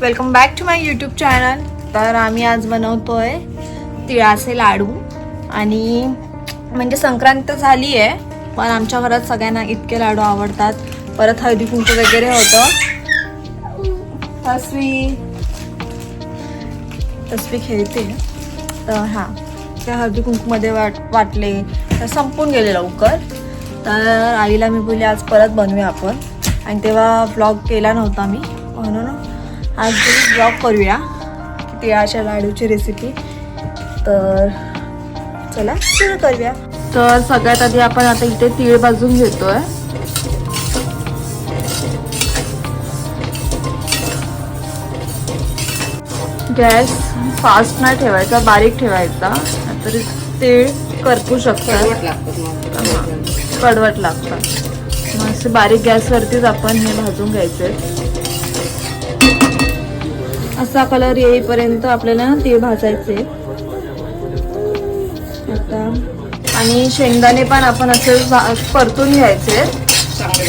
Welcome back to my YouTube channel. तर आम्ही आज बनवतोय तिळाचे लाडू. आणि म्हणजे संक्रांत झाली आहे पण आमच्या घरात सगळ्यांना इतके लाडू आवडतात. परत हळदी कुंकू वगैरे होतं. तसवी. तसवी खेळते. तर हां त्या हळदी कुंकूमध्ये वाट वाटले. तर संपून गेले लवकर. तर आईला मी बोलले आज परत बनवूया आपण. आणि तेव्हा ब्लॉग केला नव्हता मी. म्हणून आज ब्लॉग करूया तिळाच्या लाडूची रेसिपी तर चला सुरू करूया. तर सगळ्यात आधी आपण आता इथे तीळ भाजून घेतोय. गॅस फास्ट नाही ठेवायचा बारीक ठेवायचा. तर तीळ करपू शकतात. कडवट लागतात मग कडवट लागतात. मग असे बारीक गॅसवरतीच आपण हे भाजून घ्यायचे. असा कलर येईपर्यंत आपल्याला ते भाजायचे. आता आणि शेंगदाणे पण आपण असे भा- परतून घ्यायचे. चांगले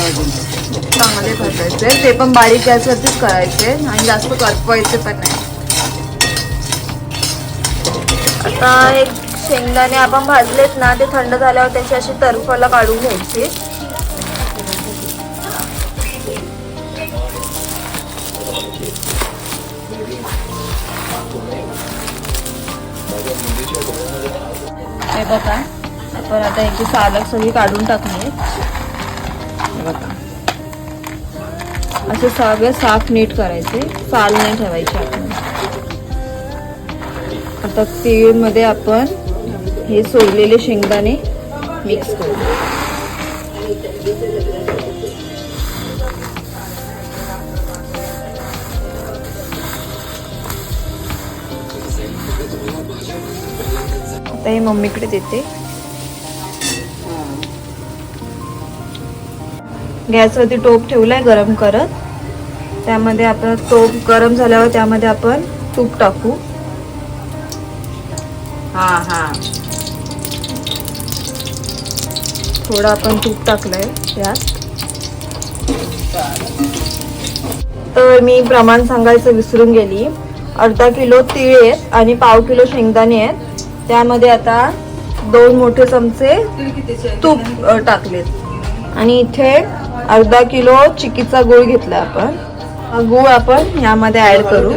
चांगले भाजायचे. ते पण बारीक गॅसवरतीच करायचे. आणि जास्त करपवायचे पण नाही. आता एक शेंगदाणे आपण भाजलेत ना ते थंड झाल्यावर त्याची अशी टरफला काढून घ्यायची. हे बघा. आपण आता याची सालक सगळी काढून टाकली. हे बघा. असे सगळे साफ नीट करायचे. साल नाही ठेवायचे आपण. आता तीळमध्ये आपण हे सोडलेले शेंगदाणे मिक्स करू. आता हे मम्मीकडे देते. गॅसवरती टोप ठेवलाय गरम करत. त्यामध्ये आपण टोप गरम झाल्यावर त्यामध्ये आपण तूप टाकू. हा हा. थोडं आपण तूप टाकलंय त्यात तर मी प्रमाण सांगायचं विसरून गेली. अर्धा किलो तीळ आहेत आणि पाव किलो शेंगदाणे आहेत. त्यामध्ये आता दोन मोठे चमचे तूप टाकलेत. आणि इथे अर्धा किलो चिकीचा गूळ घेतला आपण. हा गूळ आपण यामध्ये ऍड करू.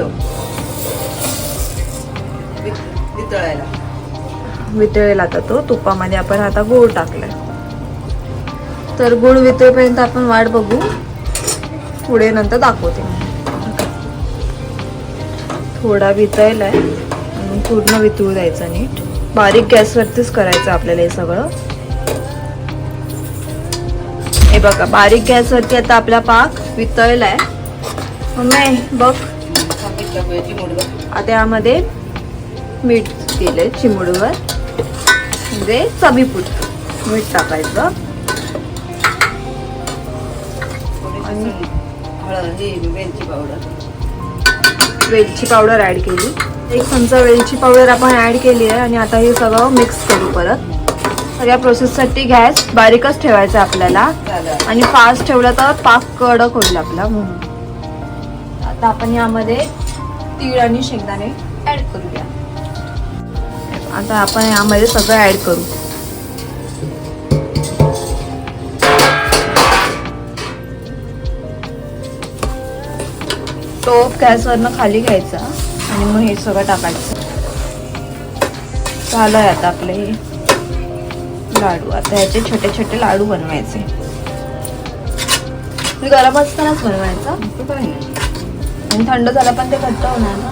वितळेल आता तो. तुपामध्ये आपण आता गूळ टाकलाय. तर गूळ वितळेपर्यंत आपण वाट बघू. पुढे नंतर दाखवते. थोडा वितळलाय. पूर्ण वितळू द्यायचा नीट. बारीक गॅसवरतीच करायचं आपल्याला हे सगळं. हे बघा बारीक गॅसवरती आता आपला पाक वितळलाय. मम्मी बघ. आता यामध्ये मीठ केलंय चिमुडवर. म्हणजे चवीपूट मीठ टाकायचं. ही वेलची पावडर. वेलची पावडर ऍड केली. एक चमचा वेलची पावडर आपण ऍड केली आहे आणि आता हे सगळं मिक्स करू परत. सगळ्या प्रोसेससाठी गॅस बारीकच ठेवायचा आपल्याला. आणि फास्ट ठेवलं तर पाक कडक होईल आपला. म्हणून आता आपण यामध्ये तीळ आणि शेंगदाणे ऍड करूया. आता आपण यामध्ये सगळं ऍड करू. टोप गॅसवरनं खाली घ्यायचा. आणि मग हे सगळं टाकायचं. झालंय आता आपले हे लाडू. आता याचे छोटे छोटे लाडू बनवायचे. गरम असतानाच बनवायचा. नाही. आणि थंड झाला पण ते घट्ट होणार ना.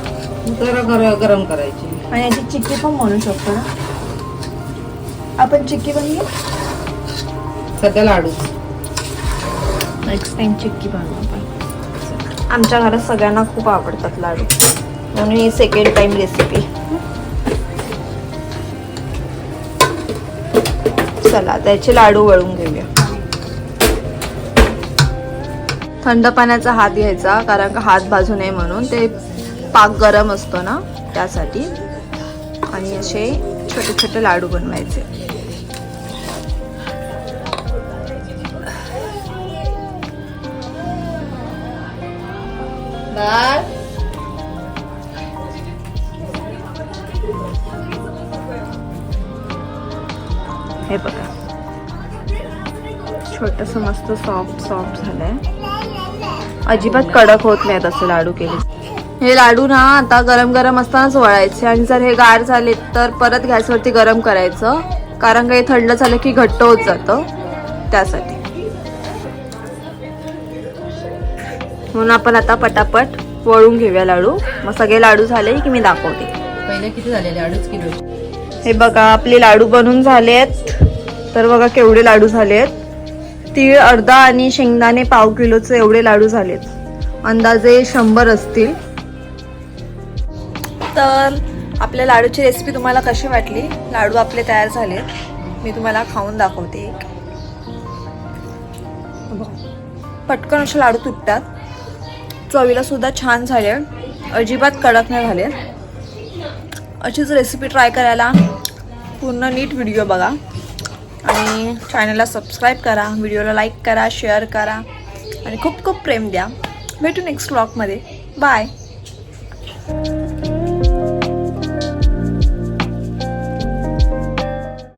जरा गर- गरम करायची. आणि याची चिक्की पण बनवू शकतो ना. आपण चिक्की बनवू? सध्या लाडू. नेक्स्ट टाइम चिक्की बनवू आपण. आमच्या घरात सगळ्यांना खूप आवडतात लाडू. म्हणून ही सेकंड टाइम रेसिपी चला त्याचे लाडू वळून घेऊया. थंड पाण्याचा हात घ्यायचा कारण का हात भाजू नये म्हणून. ते पाक गरम असतो ना त्यासाठी. आणि असे छोटे छोटे लाडू बनवायचे. बाळ. छोटस मस्त सॉफ्ट सॉफ्ट झालंय. अजिबात कडक होत नाहीत असे लाडू केले. हे लाडू ना आता गरम गरम असतानाच वळायचे. आणि जर हे गार झाले तर परत गॅसवरती गरम करायचं. कारण काही थंड झालं की घट्ट होत जातं. त्यासाठी. म्हणून आपण आता पटापट वळून घेऊया लाडू. मग सगळे लाडू झाले की मी दाखवते. पहिले किती झालेले अडीच किलो. हे बघा आपले लाडू बनून झाले आहेत तर बघा केवढे लाडू झाले आहेत तीळ अर्धा आणि शेंगदाणे पाव किलोचे एवढे लाडू झालेत. अंदाजे शंभर असतील. तर आपल्या लाडूची रेसिपी तुम्हाला कशी वाटली? लाडू आपले तयार झालेत. मी तुम्हाला खाऊन दाखवते एक. पटकन असे लाडू तुटतात. चवीला सुद्धा छान झाले. अजिबात कडक नाही झाले. अशीच रेसिपी ट्राय करायला पूर्ण नीट व्हिडिओ बघा. आणि चॅनलला सबस्क्राईब करा व्हिडिओला लाईक करा शेअर करा. आणि खूप खूप प्रेम द्या. भेटू नेक्स्ट ब्लॉगमध्ये बाय